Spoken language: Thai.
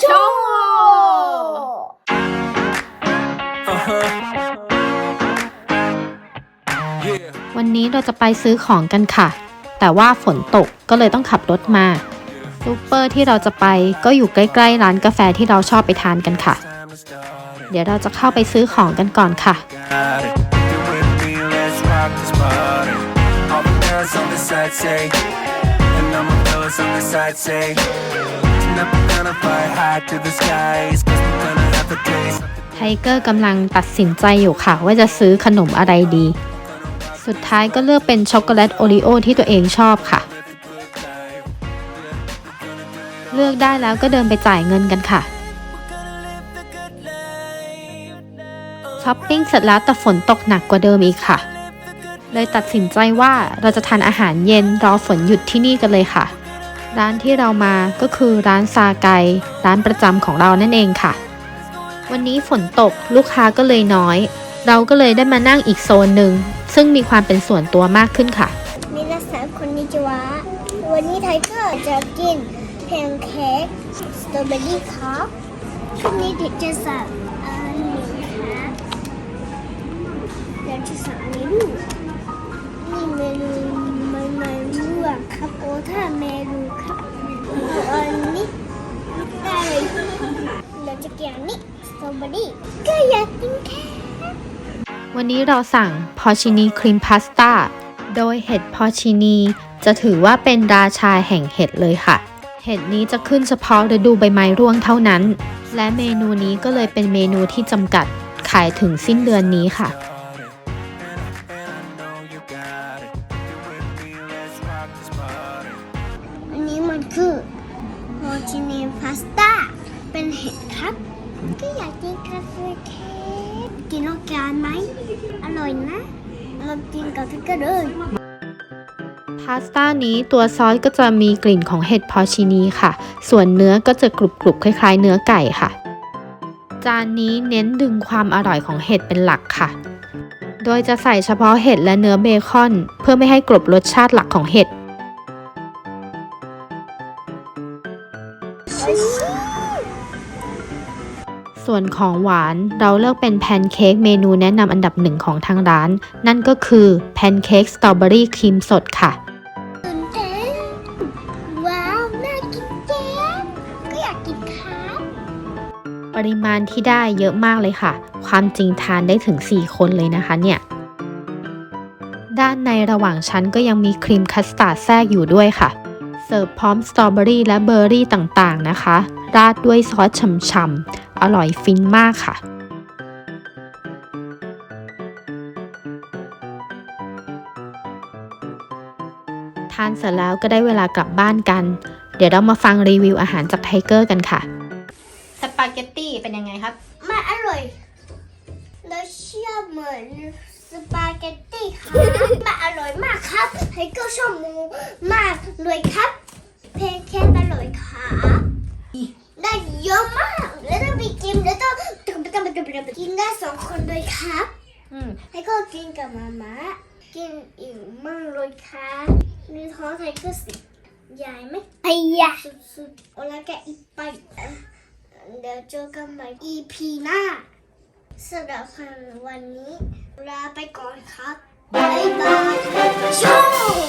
โชว์วันนี้เราจะไปซื้อของกันค่ะ แต่ว่าฝนตกก็เลยต้องขับรถมาซูเปอร์ที่เราจะไปก็อยู่ใกล้ๆร้านกาแฟที่เราชอบไปทานกันค่ะ เดี๋ยวเราจะเข้าไปซื้อของกันก่อนค่ะ on tonight we're gonna fly high to the skies, cause we're gonna have a taste. ไทเกอร์กำลังตัดสินใจอยู่ค่ะ ว่าจะซื้อขนมอะไรดี สุดท้ายก็เลือกเป็นช็อกโกแลตโอรีโอที่ตัวเองชอบค่ะ เลือกได้แล้วก็เดินไปจ่ายเงินกันค่ะ ช้อปปิ้งเสร็จแล้วแต่ฝนตกหนักกว่าเดิมอีกค่ะ เลยตัดสินใจว่าเราจะทานอาหารเย็นรอฝนหยุดที่นี่กันเลยค่ะ ร้านที่เรามาก็คือร้านซาไก ร้านประจำของเรานั่นเองค่ะ วันนี้ฝนตกลูกค้าก็เลยน้อย เราก็เลยได้มานั่งอีกโซนหนึ่ง ซึ่งมีความเป็นส่วนตัวมากขึ้นค่ะมินาสาคนนิจวะวันนี้ไทเกอร์จะกินแพนเค้กสตรอเบอรี่ครับช่วงนี้เด็กจะสั่งอันนี้ครับเดี๋ยวจะสั่งเมนูนี่เมนู วกครับโอท่าเมนูครับอันนี้ได้เลยเราจะกินอันนี้สตรอเบอรี่ก็อยากกินแค่วันนี้เราสั่งพอชินีครีมพาสต้าโดยเห็ดพอชินีจะถือว่าเป็นราชาแห่งเห็ดเลยค่ะ เห็ดนี้จะขึ้นเฉพาะฤดูใบไม้ร่วงเท่านั้น และเมนูนี้ก็เลยเป็นเมนูที่จำกัดขายถึงสิ้นเดือนนี้ค่ะ เป็นเห็ดครับ ก็อยากกินคาเฟ่เค้กกินโอแกนไหม อร่อยนะเรากินกับทุกคนเลยพาสต้านี้ตัวซอสก็จะมีกลิ่นของเห็ดพอชินีค่ะ ส่วนเนื้อก็จะกรุบๆคล้าย ๆ เนื้อไก่ค่ะ จานนี้เน้นดึงความอร่อยของเห็ดเป็นหลักค่ะ โดยจะใส่เฉพาะเห็ดและเนื้อเบคอน เพื่อไม่ให้กลบรสชาติหลักของเห็ด ส่วนของหวานเราเลือกเป็นแพนเค้กเมนูแนะนำอันดับหนึ่งของทางร้าน นั่นก็คือแพนเค้กสตรอเบอรี่ครีมสดค่ะตื่นเต้นว้าวน่ากินแจ๊บก็อยากกินครับปริมาณที่ได้เยอะมากเลยค่ะ ความจริงทานได้ถึง 4 คนเลยนะคะเนี่ยด้านในระหว่างชั้นก็ยังมีครีมคัสตาร์ดแทรกอยู่ด้วยค่ะ เสิร์ฟพร้อมสตรอเบอรี่และเบอร์รี่ต่างๆนะคะ ราดด้วยซอสฉ่ำๆ อร่อยฟินมากค่ะทานเสร็จแล้วก็ได้เวลากลับบ้านกัน เดี๋ยวเรามาฟังรีวิวอาหารจากไทเกอร์กันค่ะ สปาเกตตี้เป็นยังไงครับมาอร่อยรสชาติเหมือนสปาเกตตี้ครับมาอร่อยมากครับไทเกอร์ชอบหมูมากเลยครับ เพนเค้กอร่อยครับ ได้เยอะมาก แล้วต้องไปกินแล้วต้องกินได้สองคนเลยครับ อืมไทเกอร์กินกับมาม่ากินอิ่มมากเลยครับมีท้องไทเกอร์สิใหญ่ไหมไอ้ยะสุดๆโอลาแกอีกไปอะเดี๋ยวเจอกันใหม่ EP หน้าสำหรับวันนี้ลาไปก่อนครับ บ๊ายบาย